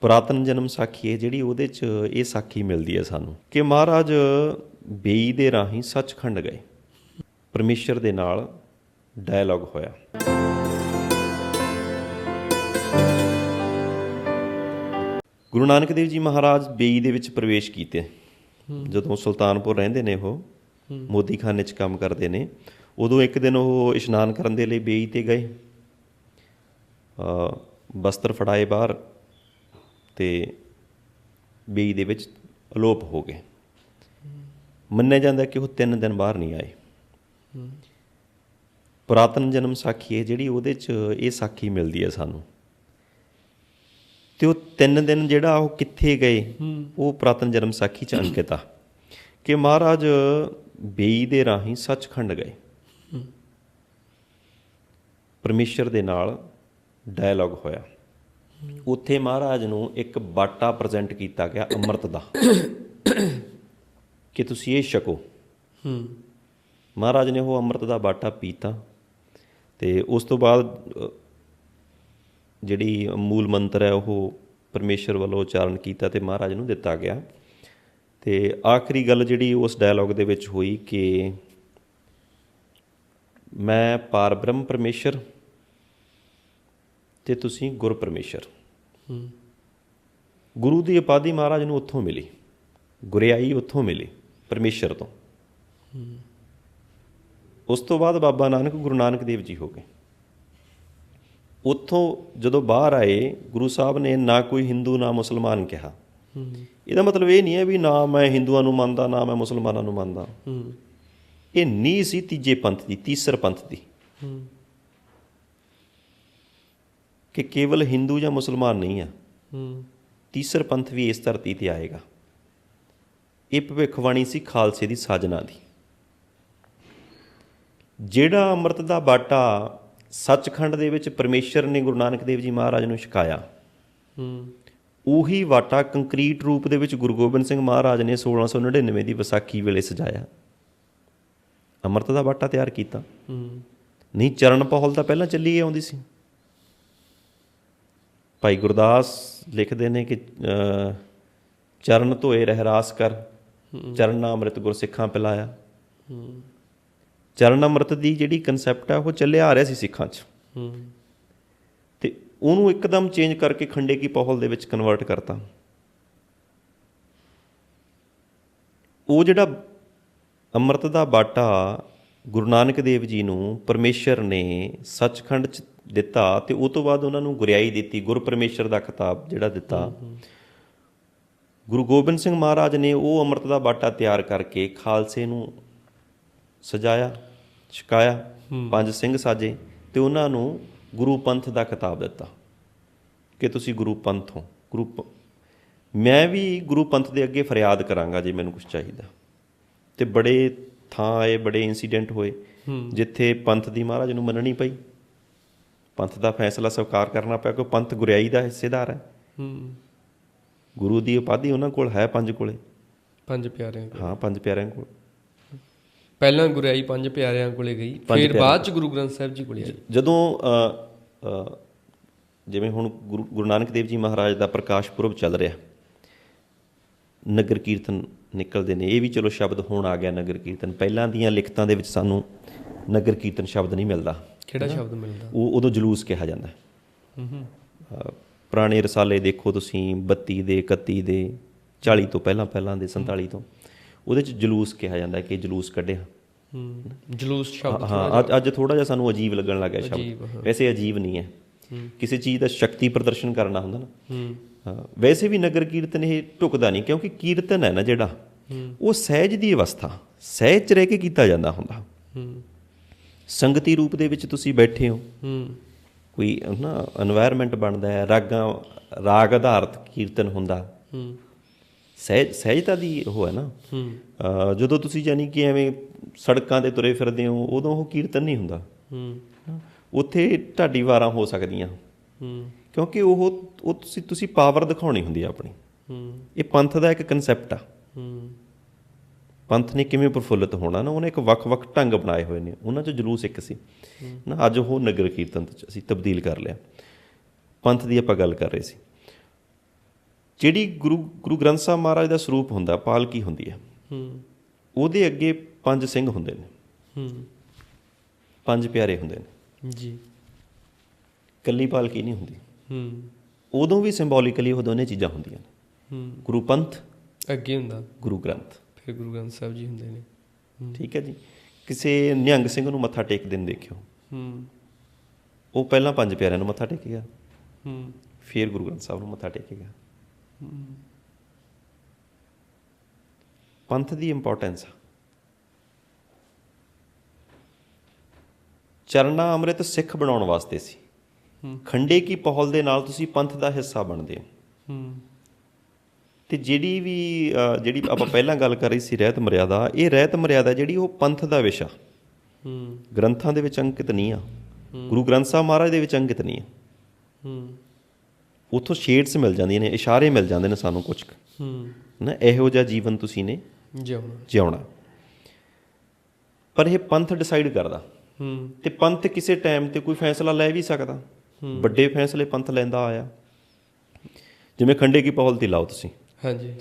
ਪੁਰਾਤਨ ਜਨਮ ਸਾਖੀ ਹੈ, ਜਿਹੜੀ ਉਹਦੇ 'ਚ ਇਹ ਸਾਖੀ ਮਿਲਦੀ ਹੈ ਸਾਨੂੰ ਕਿ ਮਹਾਰਾਜ ਬੇਈ ਦੇ ਰਾਹੀਂ ਸੱਚਖੰਡ ਗਏ। ਪਰਮੇਸ਼ਰ ਦੇ ਨਾਲ ਡਾਇਲੌਗ ਹੋਇਆ। ਗੁਰੂ ਨਾਨਕ ਦੇਵ ਜੀ ਮਹਾਰਾਜ ਬੇਈ ਦੇ ਵਿੱਚ ਪ੍ਰਵੇਸ਼ ਕੀਤੇ। ਜਦੋਂ ਸੁਲਤਾਨਪੁਰ ਰਹਿੰਦੇ ਨੇ ਉਹ, ਮੋਦੀਖਾਨੇ 'ਚ ਕੰਮ ਕਰਦੇ ਨੇ, ਉਦੋਂ ਇੱਕ ਦਿਨ ਉਹ ਇਸ਼ਨਾਨ ਕਰਨ ਦੇ ਲਈ ਬੇਈ ਤੇ ਗਏ। ਅ ਬਸਤਰ ਫੜਾਏ ਬਾਹਰ। ਤੇ ਬੇਈ ਦੇ ਵਿੱਚ ਅਲੋਪ ਹੋ ਗਏ। ਮੰਨਿਆ ਜਾਂਦਾ ਕਿ ਉਹ 3 ਦਿਨ ਬਾਹਰ ਨਹੀਂ ਆਏ। ਪੁਰਾਤਨ ਜਨਮ ਸਾਖੀ ਹੈ ਜਿਹੜੀ ਉਹਦੇ 'ਚ ਇਹ ਸਾਖੀ ਮਿਲਦੀ ਹੈ ਸਾਨੂੰ। ਤੇ ਉਹ 3 ਦਿਨ ਜਿਹੜਾ ਉਹ ਕਿੱਥੇ ਗਏ, ਉਹ ਪੁਰਾਤਨ ਜਨਮ ਸਾਖੀ 'ਚ ਅੰਕਿਤ ਆ। ਕਿ ਮਹਾਰਾਜ ਬੇਈ ਦੇ ਰਾਹੀਂ ਸੱਚਖੰਡ ਗਏ। ਪਰਮੇਸ਼ਰ ਦੇ ਨਾਲ ਡਾਇਲੌਗ ਹੋਇਆ। ਉੱਥੇ ਮਹਾਰਾਜ ਨੂੰ ਇੱਕ ਬਾਟਾ ਪ੍ਰੈਜ਼ੈਂਟ ਕੀਤਾ ਗਿਆ ਅੰਮ੍ਰਿਤ ਦਾ। ਕਿ ਤੁਸੀਂ ਇਹ ਛਕੋ। ਹੂੰ। ਮਹਾਰਾਜ ਨੇ ਉਹ ਅੰਮ੍ਰਿਤ ਦਾ ਬਾਟਾ ਪੀਤਾ ਤੇ ਉਸ ਤੋਂ ਬਾਅਦ ਜਿਹੜੀ ਮੂਲ ਮੰਤਰ ਹੈ ਉਹ ਪਰਮੇਸ਼ਰ ਵੱਲੋਂ ਉਚਾਰਨ ਕੀਤਾ ਤੇ ਮਹਾਰਾਜ ਨੂੰ ਦਿੱਤਾ ਗਿਆ। ਤੇ ਆਖਰੀ ਗੱਲ ਜਿਹੜੀ ਉਸ ਡਾਇਲੌਗ ਦੇ ਵਿੱਚ ਹੋਈ ਕਿ ਮੈਂ ਪਾਰਬ੍ਰਹਮ ਪਰਮੇਸ਼ਰ ਤੇ ਤੁਸੀਂ ਗੁਰ ਪਰਮੇਸ਼ਰ। ਗੁਰੂ ਦੀ ਉਪਾਧੀ ਮਹਾਰਾਜ ਨੂੰ ਉੱਥੋਂ ਮਿਲੀ। ਗੁਰਿਆਈ ਉੱਥੋਂ ਮਿਲੀ, ਪਰਮੇਸ਼ਰ ਤੋਂ। ਉਸ ਤੋਂ ਬਾਅਦ ਬਾਬਾ ਨਾਨਕ, ਗੁਰੂ ਨਾਨਕ ਦੇਵ ਜੀ ਹੋ ਗਏ। ਉੱਥੋਂ ਜਦੋਂ ਬਾਹਰ ਆਏ, ਗੁਰੂ ਸਾਹਿਬ ਨੇ ਨਾ ਕੋਈ ਹਿੰਦੂ, ਨਾ ਮੁਸਲਮਾਨ ਕਿਹਾ। ਇਹਦਾ ਮਤਲਬ ਇਹ ਨਹੀਂ ਹੈ ਵੀ ਨਾ ਮੈਂ ਹਿੰਦੂਆਂ ਨੂੰ ਮੰਨਦਾ, ਨਾ ਮੈਂ ਮੁਸਲਮਾਨਾਂ ਨੂੰ ਮੰਨਦਾ। ਇਹ ਨੀ ਸੀ ਤੀਜੇ ਪੰਥ ਦੀ, ਤੀਸਰ ਪੰਥ ਦੀ। ਕਿ ਕੇਵਲ ਹਿੰਦੂ ਜਾਂ ਮੁਸਲਮਾਨ ਨਹੀਂ ਆ। ਹੂੰ। ਤੀਸਰ ਪੰਥ ਵੀ ਇਸ ਧਰਤੀ ਤੇ ਆਏਗਾ। ਇਹ ਭਵਿੱਖਬਾਣੀ ਸੀ ਖਾਲਸੇ ਦੀ ਸਾਜਨਾ ਦੀ। ਜਿਹੜਾ ਅੰਮ੍ਰਿਤ ਦਾ ਬਾਟਾ ਸੱਚਖੰਡ ਦੇ ਵਿੱਚ ਪਰਮੇਸ਼ਰ ਨੇ ਗੁਰੂ ਨਾਨਕ ਦੇਵ ਜੀ ਮਹਾਰਾਜ ਨੂੰ ਛਕਾਇਆ ਹੂੰ। ਉਹੀ ਵਾਟਾ ਕੰਕਰੀਟ ਰੂਪ ਦੇ ਵਿੱਚ ਗੁਰੂ ਗੋਬਿੰਦ ਸਿੰਘ ਮਹਾਰਾਜ ਨੇ 1699 ਦੀ ਵਿਸਾਖੀ ਵੇਲੇ ਸਜਾਇਆ। ਅੰਮ੍ਰਿਤ ਦਾ ਬਾਟਾ ਤਿਆਰ ਕੀਤਾ। ਹੂੰ। ਨਹੀਂ ਚਰਨ ਪਹਲ ਤਾਂ ਪਹਿਲਾਂ ਚੱਲੀ ਆਉਂਦੀ ਸੀ। ਭਾਈ ਗੁਰਦਾਸ ਲਿਖਦੇ ਨੇ ਕਿ ਚਰਨ ਧੋਏ ਰਹਿਰਾਸ ਕਰ, ਚਰਨ ਅੰਮ੍ਰਿਤ ਗੁਰਸਿੱਖਾਂ ਪਿਲਾਇਆ। ਚਰਨ ਅੰਮ੍ਰਿਤ ਦੀ ਜਿਹੜੀ ਕਨਸੈਪਟ ਆ, ਉਹ ਚੱਲਿਆ ਆ ਰਿਹਾ ਸੀ ਸਿੱਖਾਂ 'ਚ। ਹੂੰ ਤੇ ਉਹਨੂੰ ਇੱਕਦਮ ਚੇਂਜ ਕਰਕੇ ਖੰਡੇ ਕੀ ਪਹਲ ਦੇ ਵਿੱਚ ਕਨਵਰਟ ਕਰਤਾ। ਉਹ ਜਿਹੜਾ ਅੰਮ੍ਰਿਤ ਦਾ ਬਾਟਾ ਗੁਰੂ ਨਾਨਕ ਦੇਵ ਜੀ ਨੂੰ ਪਰਮੇਸ਼ਰ ਨੇ ਸੱਚਖੰਡ ਚ ਦਿੱਤਾ ਤੇ ਉਹ ਤੋਂ ਬਾਅਦ ਉਹਨਾਂ ਨੂੰ ਗੁਰਿਆਈ ਦਿੱਤੀ ਗੁਰ ਪਰਮੇਸ਼ਰ ਦਾ ਖਿਤਾਬ ਜਿਹੜਾ ਦਿੱਤਾ। ਗੁਰੂ ਗੋਬਿੰਦ ਸਿੰਘ ਮਹਾਰਾਜ ਨੇ ਉਹ ਅੰਮ੍ਰਿਤ ਦਾ ਬਾਟਾ ਤਿਆਰ ਕਰਕੇ ਖਾਲਸੇ ਨੂੰ ਸਜਾਇਆ ਛਕਾਇਆ ਪੰਜ ਸਿੰਘ ਸਾਜੇ ਤੇ ਉਹਨਾਂ ਨੂੰ ਗੁਰੂ ਪੰਥ ਦਾ ਖਿਤਾਬ ਦਿੱਤਾ ਕਿ ਤੁਸੀਂ ਗੁਰੂ ਪੰਥ ਹੋ। ਗੁਰੂ ਮੈਂ ਵੀ ਗੁਰੂ ਪੰਥ ਦੇ ਅੱਗੇ ਫਰਿਆਦ ਕਰਾਂਗਾ ਜੇ ਮੈਨੂੰ ਕੁਝ ਚਾਹੀਦਾ। ਤੇ ਬੜੇ ਥਾਂ ਆਏ ਬੜੇ ਇਨਸੀਡੈਂਟ ਹੋਏ ਜਿੱਥੇ ਪੰਥ ਦੀ ਮਹਾਰਾਜ ਨੂੰ ਮੰਨਣੀ ਪਈ। ਪੰਥ ਦਾ ਫੈਸਲਾ ਸਵੀਕਾਰ ਕਰਨਾ ਪਿਆ ਕਿ ਪੰਥ ਗੁਰਿਆਈ ਦਾ ਹਿੱਸੇਦਾਰ ਹੈ। ਗੁਰੂ ਦੀ ਉਪਾਧੀ ਉਹਨਾਂ ਕੋਲ ਹੈ ਪੰਜ ਕੋਲੇ। ਪੰਜ ਪਿਆਰਿਆਂ ਕੋਲ। ਹਾਂ ਪੰਜ ਪਿਆਰਿਆਂ ਕੋਲ। ਪਹਿਲਾਂ ਗੁਰਿਆਈ ਪੰਜ ਪਿਆਰਿਆਂ ਕੋਲੇ ਗਈ ਫਿਰ। ਬਾਅਦ ਚ ਗੁਰੂ ਗ੍ਰੰਥ ਸਾਹਿਬ ਜੀ ਕੋਲੇ ਆਈ ਜਦੋਂ ਜਿਵੇਂ ਹੁਣ ਗੁਰੂ ਗੁਰੂ ਨਾਨਕ ਦੇਵ ਜੀ ਮਹਾਰਾਜ ਦਾ ਪ੍ਰਕਾਸ਼ ਪੁਰਬ ਚੱਲ ਰਿਹਾ ਨਗਰ ਕੀਰਤਨ ਨਿਕਲਦੇ ਨੇ। ਇਹ ਵੀ ਚਲੋ ਸ਼ਬਦ ਹੁਣ ਆ ਗਿਆ ਨਗਰ ਕੀਰਤਨ। ਪਹਿਲਾਂ ਦੀਆਂ ਲਿਖਤਾਂ ਦੇ ਵਿੱਚ ਸਾਨੂੰ ਨਗਰ ਕੀਰਤਨ ਸ਼ਬਦ ਨਹੀਂ ਮਿਲਦਾ। ਕਿਹੜਾ ਸ਼ਬਦ ਮਿਲਦਾ? ਉਹ ਉਦੋਂ ਜਲੂਸ ਕਿਹਾ ਜਾਂਦਾ ਹੈ। ਹੂੰ ਪੁਰਾਣੇ ਰਸਾਲੇ ਦੇਖੋ ਤੁਸੀਂ 32 ਦੇ 31 ਦੇ 40 ਤੋਂ ਪਹਿਲਾਂ ਪਹਿਲਾਂ ਦੇ 47 ਤੋਂ। ਉਹਦੇ ਚ ਜਲੂਸ ਕਿਹਾ ਜਾਂਦਾ ਕਿ ਜਲੂਸ ਕੱਢਿਆ। ਹੂੰ ਜਲੂਸ ਸ਼ਬਦ ਹਾਂ ਅੱਜ ਥੋੜਾ ਜਿਹਾ ਸਾਨੂੰ ਅਜੀਬ ਲੱਗਣ ਲੱਗਾ ਸ਼ਬਦ। ਵੈਸੇ ਅਜੀਬ ਨਹੀਂ ਹੈ। ਕਿਸੇ ਚੀਜ਼ ਦਾ ਸ਼ਕਤੀ ਪ੍ਰਦਰਸ਼ਨ ਕਰਨਾ ਹੁੰਦਾ ਨਾ। ਵੈਸੇ ਵੀ ਨਗਰ ਕੀਰਤਨ ਇਹ ਢੁਕਦਾ ਨਹੀਂ ਕਿਉਂਕਿ ਕੀਰਤਨ ਹੈ ਨਾ ਜਿਹੜਾ। ਉਹ ਸਹਿਜ ਦੀ ਅਵਸਥਾ ਸਹਿਜ ਚ ਰਹਿ ਕੇ ਕੀਤਾ ਜਾਂਦਾ ਹੁੰਦਾ। ਸੰਗਤੀ ਰੂਪ ਦੇ ਵਿੱਚ ਤੁਸੀਂ ਬੈਠੇ ਹੋ। ਕੋਈ ਨਾ এনवायरमेंट ਬਣਦਾ ਹੈ ਰਾਗਾਂ ਰਾਗ ਆਧਾਰਿਤ ਕੀਰਤਨ ਹੁੰਦਾ। ਸਹਿਜ ਸਹਿਜਤਾ ਦੀ ਉਹ ਹੈ ਨਾ। ਜਦੋਂ ਤੁਸੀਂ ਜਾਨੀ ਕਿ ਐਵੇਂ ਸੜਕਾਂ ਤੇ ਤੁਰੇ ਫਿਰਦੇ ਹੋ ਉਦੋਂ ਉਹ ਕੀਰਤਨ ਨਹੀਂ ਹੁੰਦਾ। ਉੱਥੇ ਢਾਡੀ ਵਾਰਾਂ ਹੋ ਸਕਦੀਆਂ। ਕਿਉਂਕਿ ਉਹ ਉਹ ਤੁਸੀਂ ਤੁਸੀਂ ਪਾਵਰ ਦਿਖਾਉਣੀ ਹੁੰਦੀ ਆ ਆਪਣੀ। ਇਹ ਪੰਥ ਦਾ ਇੱਕ ਕਨਸੈਪਟ ਆ। ਪੰਥ ਨੇ ਕਿਵੇਂ ਪ੍ਰਫੁੱਲਤ ਹੋਣਾ ਨਾ ਉਹਨੇ ਇੱਕ ਵੱਖ-ਵੱਖ ਢੰਗ ਬਣਾਏ ਹੋਏ ਨੇ। ਉਹਨਾਂ 'ਚ ਜਲੂਸ ਇੱਕ ਸੀ। ਨਾ ਅੱਜ ਉਹ ਨਗਰ ਕੀਰਤਨ 'ਚ ਅਸੀਂ ਤਬਦੀਲ ਕਰ ਲਿਆ। ਪੰਥ ਦੀ ਆਪਾਂ ਗੱਲ ਕਰ ਰਹੇ ਸੀ। ਜਿਹੜੀ ਗੁਰੂ ਗੁਰੂ ਗ੍ਰੰਥ ਸਾਹਿਬ ਮਹਾਰਾਜ ਦਾ ਸਰੂਪ ਹੁੰਦਾ ਪਾਲਕੀ ਹੁੰਦੀ ਹੈ। ਹੂੰ। ਉਹਦੇ ਅੱਗੇ ਪੰਜ ਸਿੰਘ ਹੁੰਦੇ ਨੇ। ਹੂੰ। ਪੰਜ ਪਿਆਰੇ ਹੁੰਦੇ ਨੇ। ਜੀ। ਕੱਲੀ ਪਾਲਕੀ ਨਹੀਂ ਹੁੰਦੀ। ਹੂੰ। ਉਦੋਂ ਵੀ ਸਿੰਬੋਲਿਕਲੀ ਉਹ ਦੋਨੇ ਚੀਜ਼ਾਂ ਹੁੰਦੀਆਂ ਨੇ। ਹੂੰ। ਗੁਰੂ ਪੰਥ ਅੱਗੇ ਹੁੰਦਾ। ਗੁਰੂ ਗ੍ਰੰਥ। ਫਿਰ ਗੁਰੂ ਗ੍ਰੰਥ ਸਾਹਿਬ ਜੀ ਹੁੰਦੇ ਨੇ। ਹੂੰ। ਠੀਕ ਹੈ ਜੀ। ਕਿਸੇ ਨਿਹੰਗ ਸਿੰਘ ਨੂੰ ਮੱਥਾ ਟੇਕਦੇ ਨੂੰ ਦੇਖਿਓ। ਹੂੰ। ਉਹ ਪਹਿਲਾਂ ਪੰਜ ਪਿਆਰਿਆਂ ਨੂੰ ਮੱਥਾ ਟੇਕੇਗਾ ਹੂੰ। ਫਿਰ ਗੁਰੂ ਗ੍ਰੰਥ ਸਾਹਿਬ ਨੂੰ ਮੱਥਾ ਟੇਕੇਗਾ ਪੰਥ ਦੀ ਇੰਪੋਰਟੈਂਸ ਚਰਨਾ ਅੰਮ੍ਰਿਤ ਸਿੱਖ ਬਣਾਉਣ ਵਾਸਤੇ ਸੀ। ਹੂੰ। ਖੰਡੇ ਕੀ ਪਹਲ ਦੇ ਨਾਲ ਤੁਸੀਂ ਪੰਥ ਦਾ ਹਿੱਸਾ ਬਣਦੇ ਹੋ। ਹੂੰ। ਤੇ ਜਿਹੜੀ ਵੀ ਜਿਹੜੀ ਆਪਾਂ ਪਹਿਲਾਂ ਗੱਲ ਕਰ ਰਹੀ ਸੀ ਰਹਿਤ ਮਰਿਆਦਾ ਇਹ ਰਹਿਤ ਮਰਿਆਦਾ ਜਿਹੜੀ ਉਹ ਪੰਥ ਦਾ ਵਿਸ਼ਾ। ਹੂੰ। ਗ੍ਰੰਥਾਂ ਦੇ ਵਿੱਚ ਅੰਕਿਤ ਨਹੀਂ ਆ। ਗੁਰੂ ਗ੍ਰੰਥ ਸਾਹਿਬ ਮਹਾਰਾਜ ਦੇ ਵਿੱਚ ਅੰਕਿਤ ਨਹੀਂ ਆ। ਹੂੰ। ਉੱਥੋਂ ਸ਼ੇਡਸ ਮਿਲ ਜਾਂਦੀਆਂ ਨੇ ਇਸ਼ਾਰੇ ਮਿਲ ਜਾਂਦੇ ਨੇ ਸਾਨੂੰ ਕੁਝ ਹੂੰ। ਨਾ ਇਹੋ ਜਿਹਾ ਜੀਵਨ ਤੁਸੀਂ ਨੇ ਜਿਉਣਾ। ਜਿਉਣਾ। ਪਰ ਇਹ ਪੰਥ ਡਿਸਾਈਡ ਕਰਦਾ। ਹੂੰ। ਤੇ ਪੰਥ ਕਿਸੇ ਟਾਈਮ ਤੇ ਕੋਈ ਫੈਸਲਾ ਲੈ ਵੀ ਸਕਦਾ। ਵੱਡੇ ਫੈਸਲੇ ਪੰਥ ਲੈਂਦਾ ਆਇਆ। ਜਿਵੇਂ ਖੰਡੇ ਕੀ ਪਹਲ ਤੇ ਲਾਓ ਤੁਸੀਂ। ਹਾਂਜੀ।